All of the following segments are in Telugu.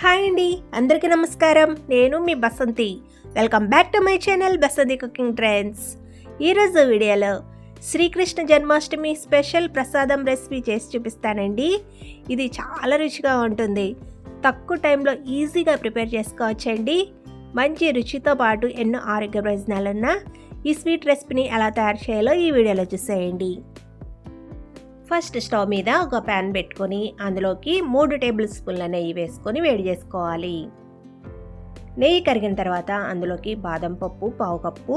హాయ్ అండి అందరికీ నమస్కారం. నేను మీ Basanthi. Welcome back to my channel Basanthi cooking trends ఈరోజు వీడియోలో శ్రీకృష్ణ జన్మాష్టమి స్పెషల్ ప్రసాదం రెసిపీ చేసి చూపిస్తానండి. ఇది చాలా రుచిగా ఉంటుంది. తక్కువ టైంలో ఈజీగా ప్రిపేర్ చేసుకోవచ్చండి. మంచి రుచితో పాటు ఎన్నో ఆరోగ్య ప్రయోజనాలున్న ఈ స్వీట్ రెసిపీని ఎలా తయారు చేయాలో ఈ వీడియోలో చూసేయండి. ఫస్ట్ స్టవ్ మీద ఒక ప్యాన్ పెట్టుకొని అందులోకి మూడు టేబుల్ స్పూన్ల నెయ్యి వేసుకొని వేడి చేసుకోవాలి. నెయ్యి కరిగిన తర్వాత అందులోకి బాదం పప్పు పావు కప్పు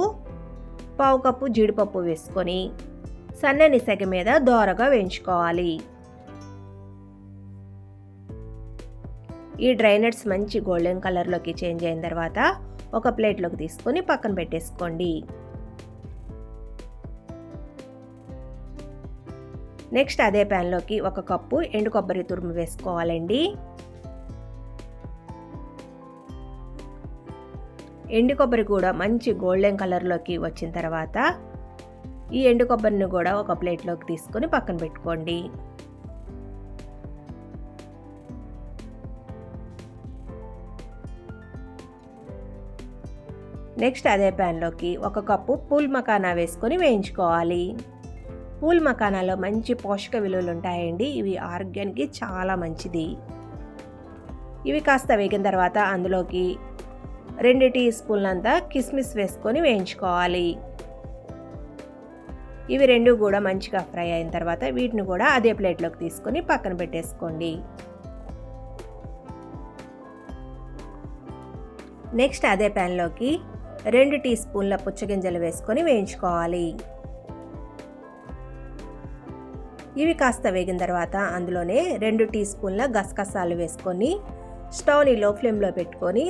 పావు కప్పు జీడిపప్పు వేసుకొని సన్నని సెగ మీద దోరగా వేయించుకోవాలి. ఈ డ్రై నట్స్ మంచి గోల్డెన్ కలర్లోకి చేంజ్ అయిన తర్వాత ఒక ప్లేట్లోకి తీసుకొని పక్కన పెట్టేసుకోండి. నెక్స్ట్ అదే ప్యాన్లోకి ఒక కప్పు ఎండు కొబ్బరి తురుము వేసుకోవాలండి. ఎండు కొబ్బరి కూడా మంచి గోల్డెన్ కలర్లోకి వచ్చిన తర్వాత ఈ ఎండు కొబ్బరిని కూడా ఒక ప్లేట్లోకి తీసుకొని పక్కన పెట్టుకోండి. నెక్స్ట్ అదే ప్యాన్లోకి ఒక కప్పు పూల్ మకానా వేసుకొని వేయించుకోవాలి. పూల్ మకానాలో మంచి పోషక విలువలు ఉంటాయండి. ఇవి ఆరోగ్యానికి చాలా మంచిది. ఇవి కాస్త వేగిన తర్వాత అందులోకి రెండు టీ స్పూన్లంతా కిస్మిస్ వేసుకొని వేయించుకోవాలి. ఇవి రెండు కూడా మంచిగా ఫ్రై అయిన తర్వాత వీటిని కూడా అదే ప్లేట్లోకి తీసుకొని పక్కన పెట్టేసుకోండి. నెక్స్ట్ అదే ప్యాన్లోకి రెండు టీ స్పూన్ల పుచ్చగింజలు వేసుకొని వేయించుకోవాలి. ఇవి కాస్త వేగిన తర్వాత అందులోనే రెండు టీ స్పూన్ల గసగసాలు వేసుకొని స్టవ్ని లో ఫ్లేమ్లో పెట్టుకొని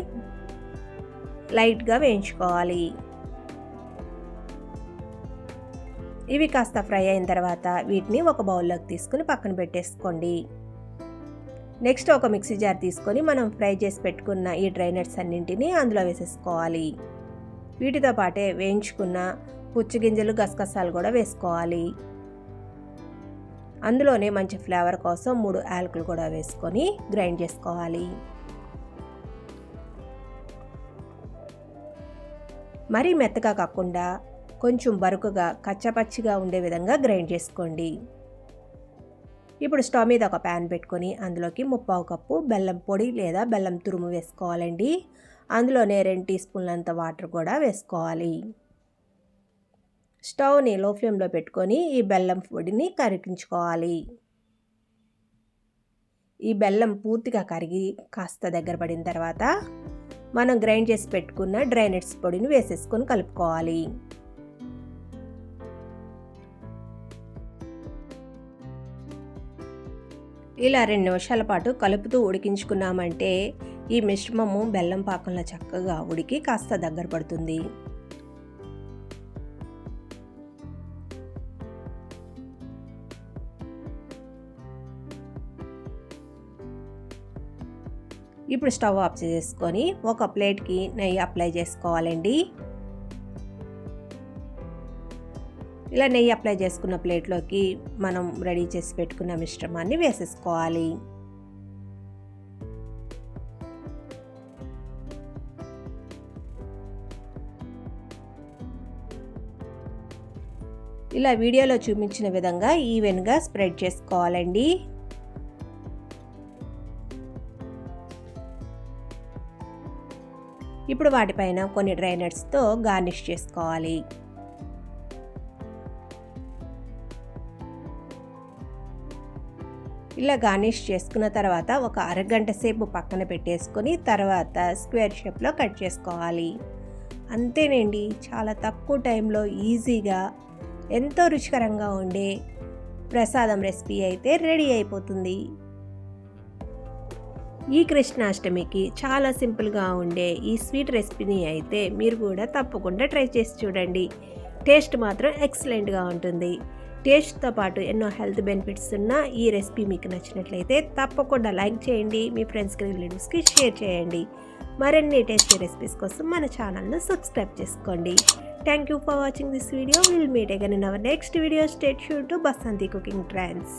లైట్గా వేయించుకోవాలి. ఇవి కాస్త ఫ్రై అయిన తర్వాత వీటిని ఒక బౌల్లోకి తీసుకుని పక్కన పెట్టేసుకోండి. నెక్స్ట్ ఒక మిక్సీ జార్ తీసుకొని మనం ఫ్రై చేసి పెట్టుకున్న ఈ డ్రై నట్స్ అన్నింటినీ అందులో వేసేసుకోవాలి. వీటితో పాటే వేయించుకున్న పుచ్చిగింజలు గసగసాలు కూడా వేసుకోవాలి. అందులోనే మంచి ఫ్లేవర్ కోసం మూడు యాలకులు కూడా వేసుకొని గ్రైండ్ చేసుకోవాలి. మరీ మెత్తగా కాకుండా కొంచెం బరుకుగా కచ్చపచ్చిగా ఉండే విధంగా గ్రైండ్ చేసుకోండి. ఇప్పుడు స్టవ్ మీద ఒక ప్యాన్ పెట్టుకొని అందులోకి ముప్పావు కప్పు బెల్లం పొడి లేదా బెల్లం తురుము వేసుకోవాలండి. అందులోనే రెండు టీ స్పూన్లంత వాటర్ కూడా వేసుకోవాలి. స్టవ్ని లో ఫ్లేమ్లో పెట్టుకొని ఈ బెల్లం పొడిని కరిగించుకోవాలి. ఈ బెల్లం పూర్తిగా కరిగి కాస్త దగ్గర పడిన తర్వాత మనం గ్రైండ్ చేసి పెట్టుకున్న డ్రై నట్స్ పొడిని వేసేసుకొని కలుపుకోవాలి. ఇలా రెండు నిమిషాల పాటు కలుపుతూ ఉడికించుకున్నామంటే ఈ మిశ్రమము బెల్లం పాకంలో చక్కగా ఉడికి కాస్త దగ్గర పడుతుంది. ఇప్పుడు స్టవ్ ఆఫ్ చేసుకొని ఒక ప్లేట్కి నెయ్యి అప్లై చేసుకోవాలండి. ఇలా నెయ్యి అప్లై చేసుకున్న ప్లేట్లోకి మనం రెడీ చేసి పెట్టుకున్న మిశ్రమాన్ని వేసేసుకోవాలి. ఇలా వీడియోలో చూపించిన విధంగా ఈవెన్గా స్ప్రెడ్ చేసుకోవాలండి. ఇప్పుడు వాటిపైన కొన్ని డ్రై నట్స్తో గార్నిష్ చేసుకోవాలి. ఇలా గార్నిష్ చేసుకున్న తర్వాత ఒక అరగంట సేపు పక్కన పెట్టేసుకొని తర్వాత స్క్వేర్ షేప్లో కట్ చేసుకోవాలి. అంతేనండి చాలా తక్కువ టైంలో ఈజీగా ఎంతో రుచికరంగా ఉండే ప్రసాదం రెసిపీ అయితే రెడీ అయిపోతుంది. ఈ కృష్ణాష్టమికి చాలా సింపుల్గా ఉండే ఈ స్వీట్ రెసిపీని అయితే మీరు కూడా తప్పకుండా ట్రై చేసి చూడండి. టేస్ట్ మాత్రం ఎక్సలెంట్గా ఉంటుంది. టేస్ట్తో పాటు ఎన్నో హెల్త్ బెనిఫిట్స్ ఉన్న ఈ రెసిపీ మీకు నచ్చినట్లయితే తప్పకుండా లైక్ చేయండి మీ ఫ్రెండ్స్కి రిలేటివ్స్కి షేర్ చేయండి. మరిన్ని టేస్టీ రెసిపీస్ కోసం మన ఛానల్ను సబ్స్క్రైబ్ చేసుకోండి. Thank you for watching this video. Will meet again in our next video. Stay shoe to Basanti cooking trends.